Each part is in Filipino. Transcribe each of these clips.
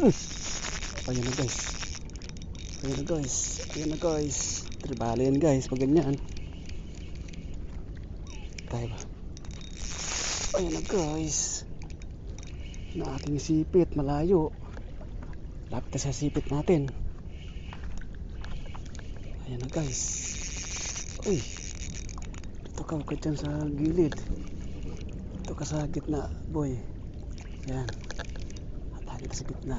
Mm. Ayan na guys. Ayan na guys. Ayan na guys. Tribali yan guys pag ganyan. Tayo ba? Ayan na guys. Na ating sipit malayo. Lapit na sa sipit natin. Ayan na guys. Uy. Ito ka dyan sa gilid. Ka sa gitna boy. Ayan. Ka sa gitna.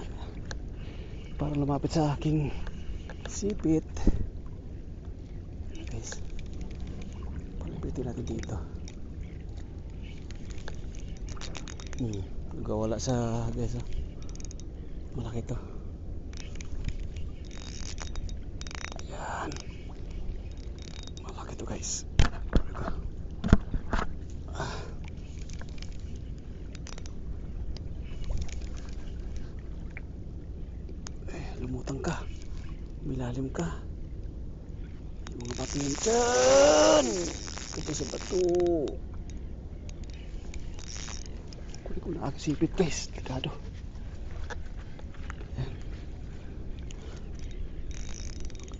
Para lumapit sa aking sipit. Guys. Palapitin natin dito. Hmm. Nagawala sa guys. Oh. Malaki to. Ayan. Malaki to guys. Sabi ko. Ah. Lumutang ka. Milalim ka. Yung mga bato yan dyan. Ito sa bato. Kunin ko na aking sipit guys. Delikado.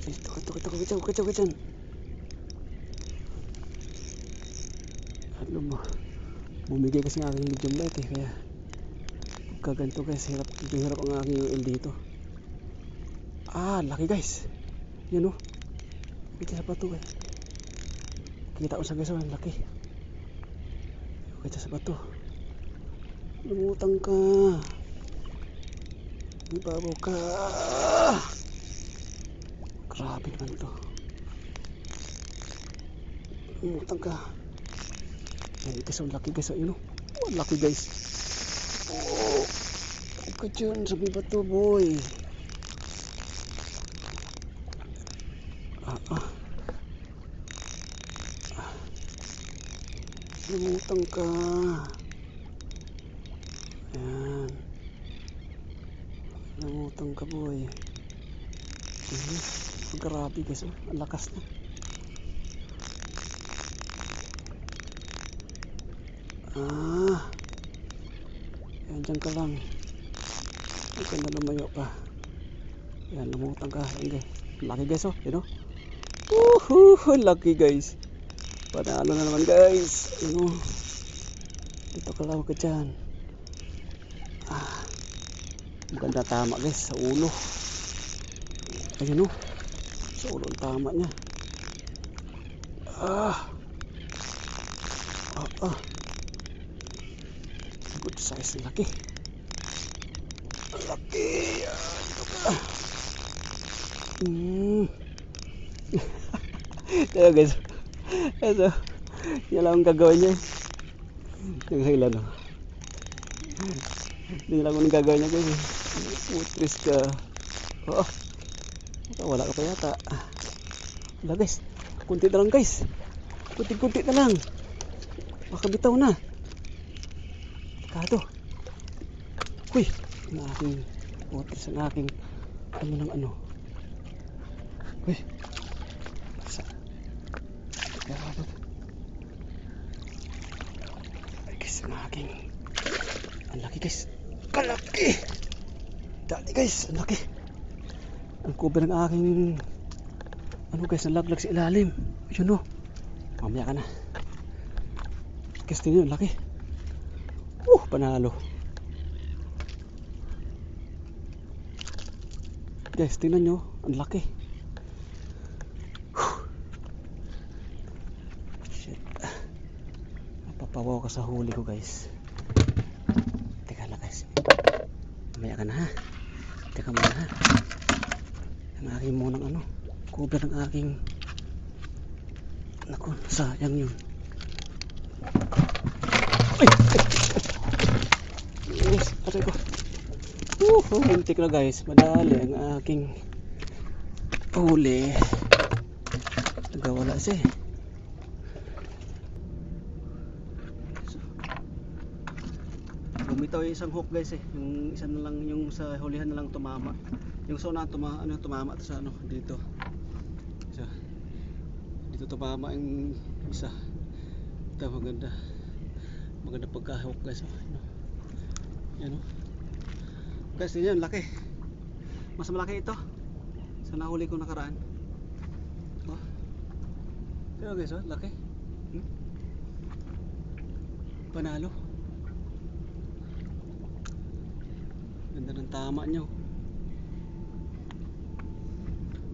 Ito, ito, ito, ito, ito, ito. Ano mo? Bumigay kasi ang aking medium light eh. Kaya pagka ganito guys, hirap, hirap ang aking UL dito. Ah, laki guys. Yan oh. Kita sa bato eh. Kita ko sa guys, oh, ang laki. Kita sa bato. Lumutang ka. Ibabaw ka. Grabe naman to. Lumutang ka. Yan guys, ang laki guys. oh, Yun oh. Oh, ang laki guys. Oh. Huwag ka dyan sa may bato boy. Ah, ah. Ah. Lumutang ka. Ayan. Lumutang ka boy. Mhm. Grabe guys, oh. ang lakas na. Ah. Yan, dyan ka lang. Huwag ka na lumayo pa. Yan, lumutang ka. Yan guys. Laki guys, oh. Yan, oh. Woohoo! Laki guys. Panalo na naman guys. Yan, oh. Dito ka lang ka dyan. Ah. Maganda tama guys sa ulo. Ayan, oh. Sa ulo ang tama niya. Ah. Ah, ah. Good size na laki. Ang laki. Ah, dito ka. Hmm. Kaya guys. Ito. Yan lang ang gagawin niya. Yung ilan oh. Hindi lang ang gagawin niya guys. Putris ka. Oh. Wala ka pa yata. Wala guys. Kunti na lang guys. Kunti-kunti na lang. Baka bitaw na. Kado. Uy. Ang aking putris ang aking ano ng ano. Uy. Sa. Grabe. Ay guys, ang ang laki guys. Kalaki. Dali guys, ang laki. Ang cover ng aking ano guys, nalaglag sa ilalim. Yun o. Mamaya ka na. Guys, tingnan yun, laki. Uh, panalo. Guys, tingnan nyo, ang laki. Napapawaw ka sa huli ko guys. Teka lang guys. Mamaya ka na ha. Teka muna ha. Ang aking munang ano. Cover ng aking Naku, sayang yun. Ay! Yes, aray ko. Uh, muntik na guys. Madali ang aking huli. Nagawala siya eh. Yung isang hook guys eh. Yung isa na lang yung sa hulihan na lang tumama. Yung sa una tuma ano tumama sa ano dito. Isa. Dito tumama yung isa. Ito maganda. Maganda pagka hook guys. Oh. Ano. Yan oh. Guys, yun, laki. Mas malaki ito. Sa nahuli ko nakaraan. Oh. Pero guys, oh, laki. Hmm? Panalo. Ganda ng tama nyo.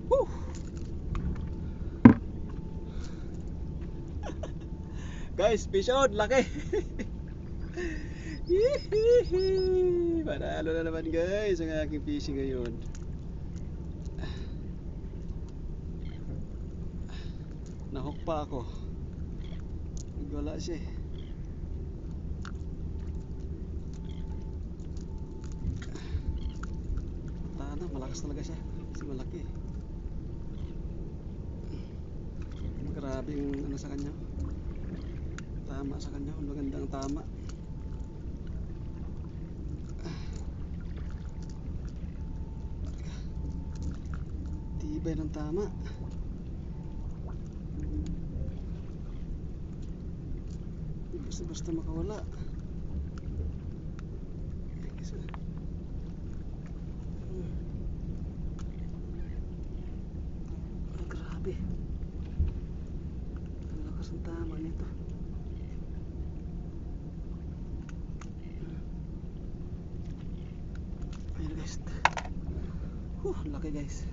Woo! Guys, fish out, laki. Panalo na naman guys ang aking fishing ngayon. Nahook pa ako. Wala siya eh. Wala na, malakas talaga siya. Kasi malaki eh. Grabe yung ano sa kanya. Tama sa kanya, magandang tama. Tibay ng tama. Basta basta makawala. Isa. Hmm. Ay, grabe. Ang lakas ng tama nito. Ayan guys. Huh, laki guys.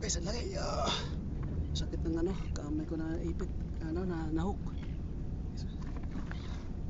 Guys, ang laki. Ah. Sakit ng ano, kamay ko na ipit. Ano, na nahook.